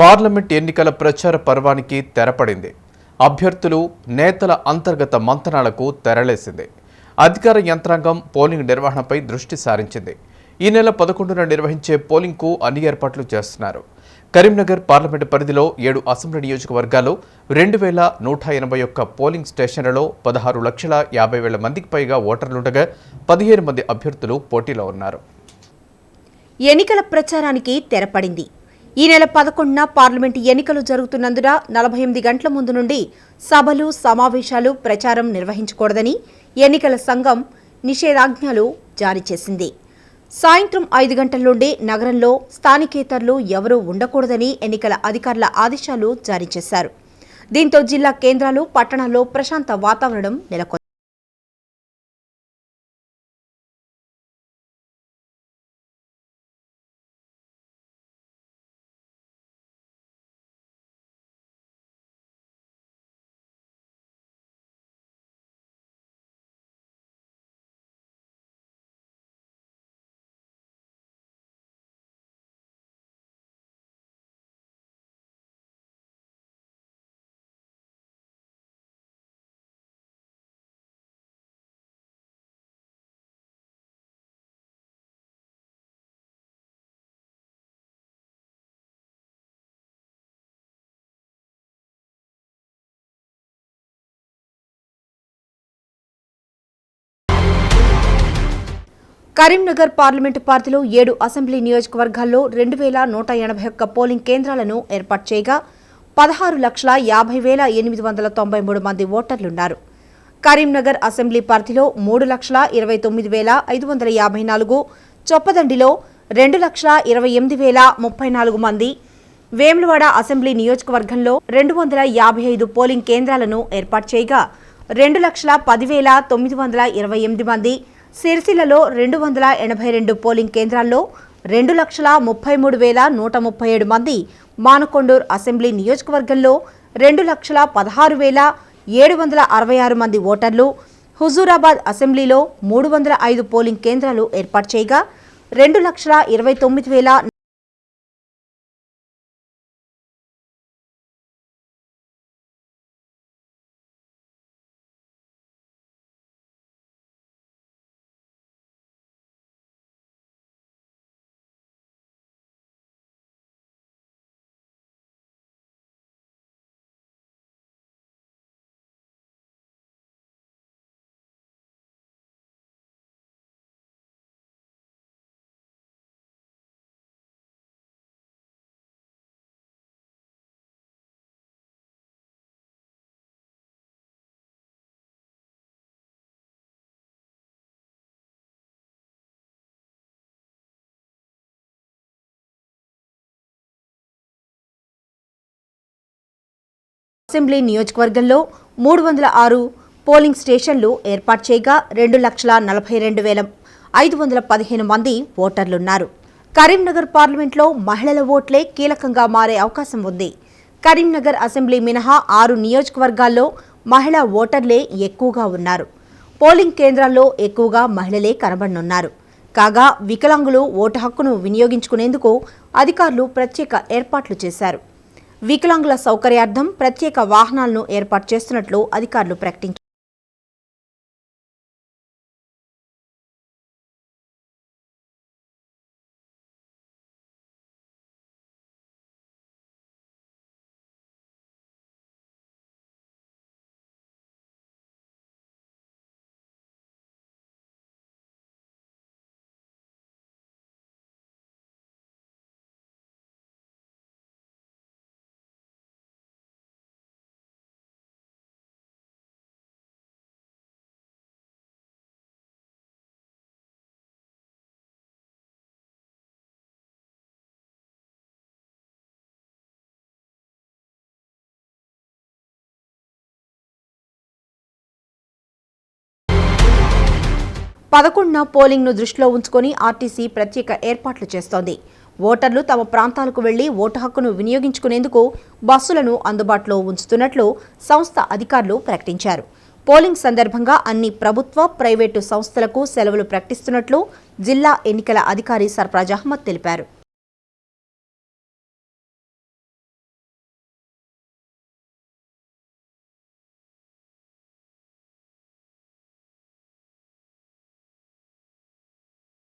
Parliament ఎన్నికల ప్రచార పర్వానికి తెరపడింది. అభ్యర్థులు నేతల అంతర్గత మంతనాలకు తెరలేసింది. అధికార యంత్రాంగం పోలింగ్ నిర్వహణపై దృష్టి సారించింది. ఈ నెల పదకొండున నిర్వహించే పోలింగ్కు అన్ని ఏర్పాట్లు చేస్తున్నారు. కరీంనగర్ పార్లమెంటు పరిధిలో ఏడు అసెంబ్లీ నియోజకవర్గాల్లో రెండు వేల నూట ఎనభై ఒక్క పోలింగ్ స్టేషన్లలో పదహారు లక్షల యాభై వేల మందికి పైగా ఓటర్లుండగా పదిహేను మంది అభ్యర్థులు పోటీలో ఉన్నారు. ఎన్నికల ప్రచారానికి తెరపడింది. ఈ నెల పదకొండున పార్లమెంటు ఎన్నికలు జరుగుతున్నందున నలభై ఎనిమిది గంటల ముందు నుండి సభలు సమావేశాలు ప్రచారం నిర్వహించకూడదని ఎన్నికల సంఘం నిషేధాజ్ఞలు జారీ చేసింది. సాయంత్రం ఐదు గంటల నుండి నగరంలో స్థానికేతరులు ఎవరూ ఉండకూడదని ఎన్నికల అధికారుల ఆదేశాలు జారీ చేశారు. దీంతో జిల్లా కేంద్రాలు పట్టణాల్లో ప్రశాంత వాతావరణం నెలకొంది. కరీంనగర్ పార్లమెంటు పార్టీలో ఏడు అసెంబ్లీ నియోజకవర్గాల్లో రెండు వేల నూట ఎనభై ఒక్క పోలింగ్ కేంద్రాలను ఏర్పాటు చేయగా పదహారు లక్షల యాభై వేల ఎనిమిది వందల తొంభై మూడు మంది ఓటర్లున్నారు. కరీంనగర్ అసెంబ్లీ పరిధిలో మూడు లక్షల ఇరవై తొమ్మిది వేల ఐదు వందల యాభై నాలుగు చొప్పదండిలో రెండు లక్షల ఇరవై ఎనిమిది వేల ముప్పై నాలుగు మంది వేములవాడ అసెంబ్లీ నియోజకవర్గంలో రెండు వందల యాభై ఐదు పోలింగ్ కేంద్రాలను ఏర్పాటు చేయగా రెండు లక్షల పదివేల తొమ్మిది వందల ఇరవై ఎనిమిది మంది సిరిసిల్లలో రెండు వందల ఎనభై రెండు పోలింగ్ కేంద్రాల్లో రెండు లక్షల ముప్పై మూడు వేల నూట ముప్పై ఏడు మంది మానకొండూర్ అసెంబ్లీ నియోజకవర్గంలో రెండు లక్షల పదహారు వేల ఏడు వందల అరవై ఆరు మంది ఓటర్లు హుజూరాబాద్ అసెంబ్లీలో మూడు వందల ఐదు పోలింగ్ కేంద్రాలు ఏర్పాటు చేయగా రెండు లక్షల ఇరవై తొమ్మిది వేల అసెంబ్లీ నియోజకవర్గంలో మూడు వందల ఆరు పోలింగ్ స్టేషన్లు ఏర్పాటు చేయగా రెండు లక్షల నలభై రెండు వేల ఐదు వందల పదిహేను మంది ఓటర్లున్నారు. కరీంనగర్ పార్లమెంట్లో మహిళల ఓట్లే కీలకంగా మారే అవకాశం ఉంది. కరీంనగర్ అసెంబ్లీ మినహా ఆరు నియోజకవర్గాల్లో మహిళా ఓటర్లే ఎక్కువగా ఉన్నారు. పోలింగ్ కేంద్రాల్లో ఎక్కువగా మహిళలే కనబడనున్నారు. కాగా వికలాంగులు ఓటు హక్కును వినియోగించుకునేందుకు అధికారులు ప్రత్యేక ఏర్పాట్లు చేశారు. వికలాంగుల సౌకర్యార్థం ప్రత్యేక వాహనాలను ఏర్పాటు చేస్తున్నట్లు అధికారులు ప్రకటించారు. పదకొండున పోలింగ్ను దృష్టిలో ఉంచుకొని ఆర్టీసీ ప్రత్యేక ఏర్పాట్లు చేస్తోంది. ఓటర్లు తమ ప్రాంతాలకు వెళ్ళి ఓటు హక్కును వినియోగించుకునేందుకు బస్సులను అందుబాటులో ఉంచుతున్నట్లు సంస్థ అధికారులు ప్రకటించారు. పోలింగ్ సందర్భంగా అన్ని ప్రభుత్వ ప్రైవేటు సంస్థలకు సెలవులు ప్రకటిస్తున్నట్లు జిల్లా ఎన్నికల అధికారి సర్ఫరాజ్ అహ్మద్ తెలిపారు.